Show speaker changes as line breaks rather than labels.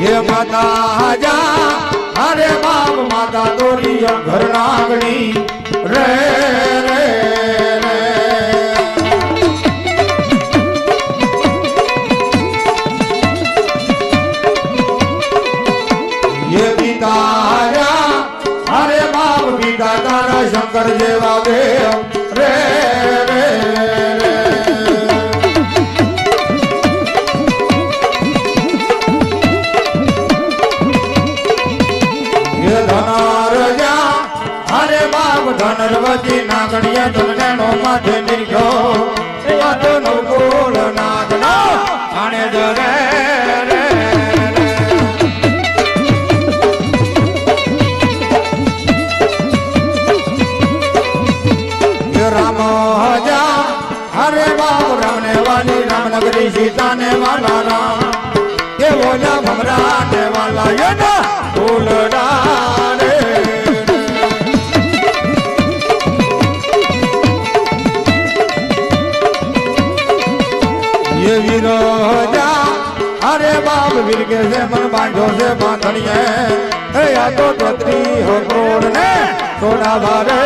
હે માતા હાજા અરે બાપ માતા દોરી ઘર નાગણી રે રે શંકર જેવા દેવ અરે બાપ ધનરવતી નાગડિયા દુર્ગણો માથે નીકળ્યો સાધનો ગોળ નાગડો આણે જરે હજા, હરે બાપ રામને વાલી સીતાને વાલા રામ. એવો ના ભમરા ને વાલા યો ના બોલ એ વિરોજા અરે બાપ વિરગે છે, મન બાંધો છે બાંધણીએ. એ આ તો ત્રી હો ને સોના ભારે